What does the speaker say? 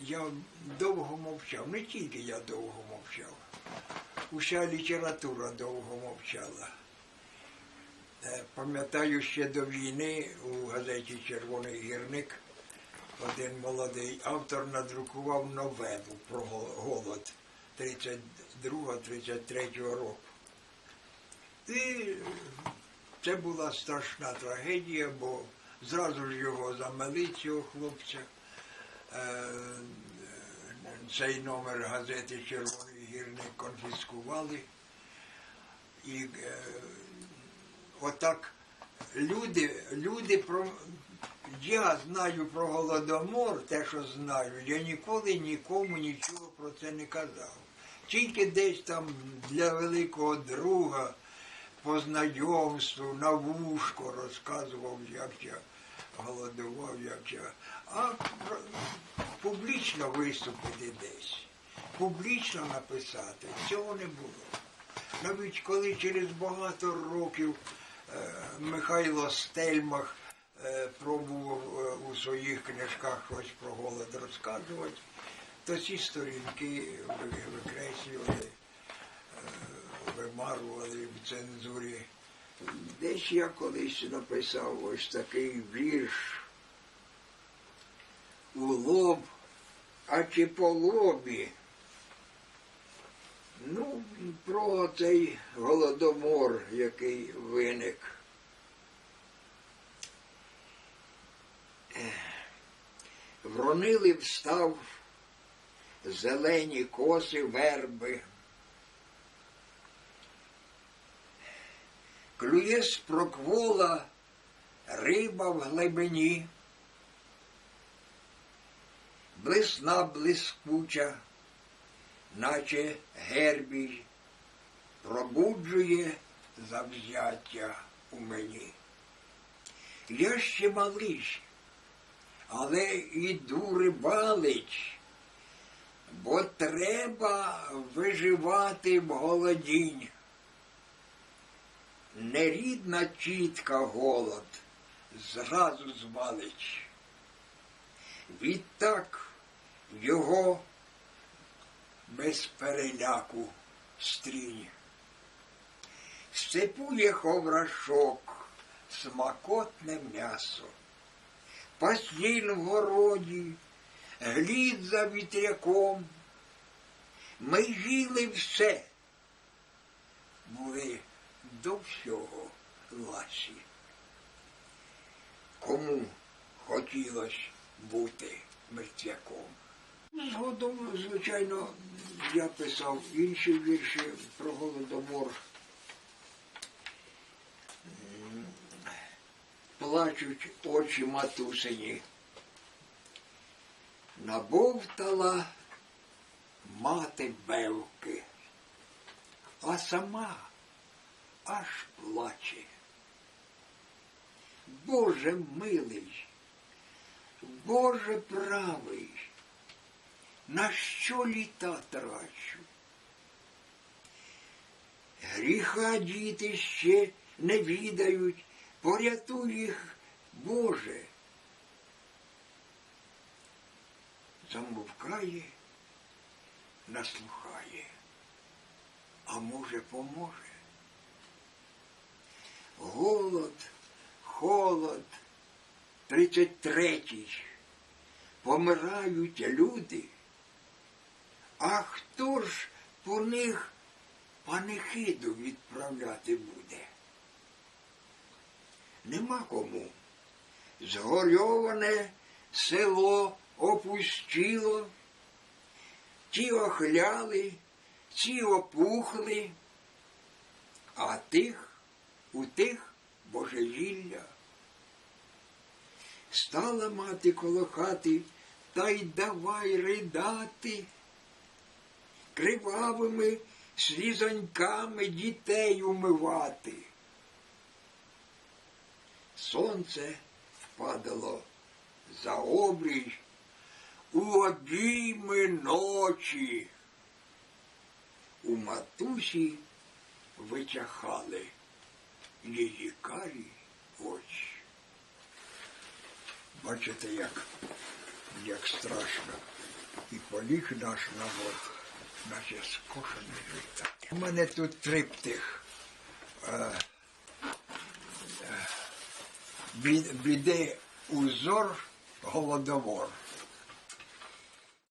я довго мовчав, не тільки я довго мовчав. Уся література довго мовчала. Е, Пам'ятаю ще до війни у газеті Червоний гірник один молодий автор надрукував новелу про голод 32-33 року. І це була страшна трагедія, бо зразу ж його замели цього хлопця. Цей номер газети Червоний гірник конфіскували. І е, отак люди, люди про. Я знаю про голодомор, те, що знаю, я ніколи нікому нічого про це не казав. Тільки десь там для великого друга по знайомству на вушко розказував, як я голодував, як я. А публічно виступити десь, публічно написати, цього не було. Навіть коли через багато років е, Михайло Стельмах е, пробував е, у своїх книжках щось про голод розказувати, то ці сторінки викреслювали, вимарували в цензурі. Десь я колись написав ось такий вірш у лоб, а чи по лобі. Ну, про цей голодомор, який виник. Вронили встав зелені коси верби. Клює з проквола риба в глибині. Блисна блискуча, наче гербій, пробуджує завзяття у мені. Я ще малий, але іду рибалить, бо треба виживати в голодінь. Нерідна чітка голод зразу звалить. Відтак його без переляку стрінь. Сцепує ховрашок, смакотне м'ясо. Пасін в городі, глід за вітряком. Ми жили все, були до всього ласі. Кому хотілося бути мертвяком? Згодом, звичайно, я писав інші вірші про голодомор. Плачуть очі матусині. Набовтала мати бевки, а сама аж плаче. Боже милий, Боже правий, на що літа трачу? Гріха діти ще не відають, порятуй їх, Боже. Замовкає, наслухає, а може поможе. Голод, холод, тридцять третій. Помирають люди. А хто ж по них панихиду відправляти буде? Нема кому. Згорьоване село опустіло, ті охляли, ці опухли, а тих у тих божевілля. Стала мати коло хати, та й давай ридати, кривавими слізоньками дітей умивати. Сонце впадало за обрій у обійми ночі. У матусі витяхали її карі очі. Бачите, як, як страшно. поліг наш народ, наче скошений життя. У мене тут триптих. Е, е, Біди узор, голодомор.